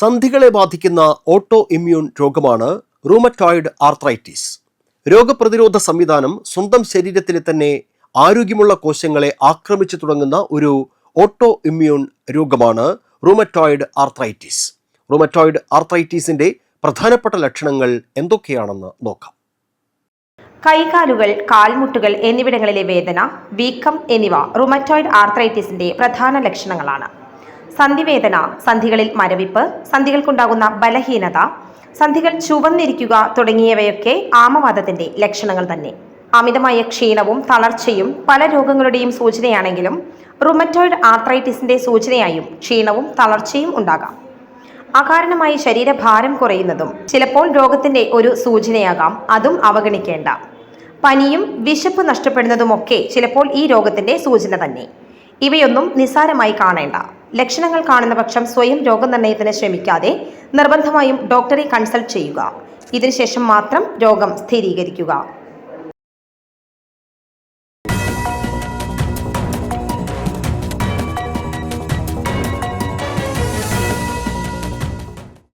സന്ധികളെ ബാധിക്കുന്ന auto immune രോഗമാണ് rheumatoid arthritis. രോഗപ്രതിരോധ സംവിധാനം സ്വന്തം ശരീരത്തിലെ തന്നെ ആരോഗ്യമുള്ള കോശങ്ങളെ ആക്രമിച്ചു തുടങ്ങുന്ന ഒരു ഓട്ടോ ഇമ്മ്യൂൺ രോഗമാണ് റൂമറ്റോയിഡ് ആർത്രൈറ്റിസ്. റൂമറ്റോയിഡ് ആർത്രൈറ്റിസിന്റെ പ്രധാനപ്പെട്ട ലക്ഷണങ്ങൾ എന്തൊക്കെയാണെന്ന് നോക്കാം. കൈകാലുകൾ കാൽമുട്ടുകൾ എന്നിവിടങ്ങളിലെ വേദന വീക്കം എന്നിവ റുമറ്റോയിഡ് ആർത്രൈറ്റിസിന്റെ പ്രധാന ലക്ഷണങ്ങളാണ്. സന്ധിവേദന സന്ധികളിൽ മരവിപ്പ് സന്ധികൾക്കുണ്ടാകുന്ന ബലഹീനത സന്ധികൾ ചുവന്നിരിക്കുക തുടങ്ങിയവയൊക്കെ ആമവാദത്തിന്റെ ലക്ഷണങ്ങൾ തന്നെ. അമിതമായ ക്ഷീണവും തളർച്ചയും പല രോഗങ്ങളുടെയും സൂചനയാണെങ്കിലും റുമറ്റോയിഡ് ആർത്രൈറ്റിസിന്റെ സൂചനയായും ക്ഷീണവും തളർച്ചയും ഉണ്ടാകാം. അകാരണമായി ശരീരഭാരം കുറയുന്നതും ചിലപ്പോൾ രോഗത്തിന്റെ ഒരു സൂചനയാകാം അതും അവഗണിക്കേണ്ട. പനിയും വിശപ്പ് നഷ്ടപ്പെടുന്നതുമൊക്കെ ചിലപ്പോൾ ഈ രോഗത്തിന്റെ സൂചന തന്നെ. ഇവയൊന്നും നിസ്സാരമായി കാണേണ്ട. ലക്ഷണങ്ങൾ കാണുന്ന പക്ഷം സ്വയം രോഗനിർണയത്തിന് ശ്രമിക്കാതെ നിർബന്ധമായും ഡോക്ടറെ കൺസൾട്ട് ചെയ്യുക. ഇതിനുശേഷം മാത്രം രോഗം സ്ഥിരീകരിക്കുക.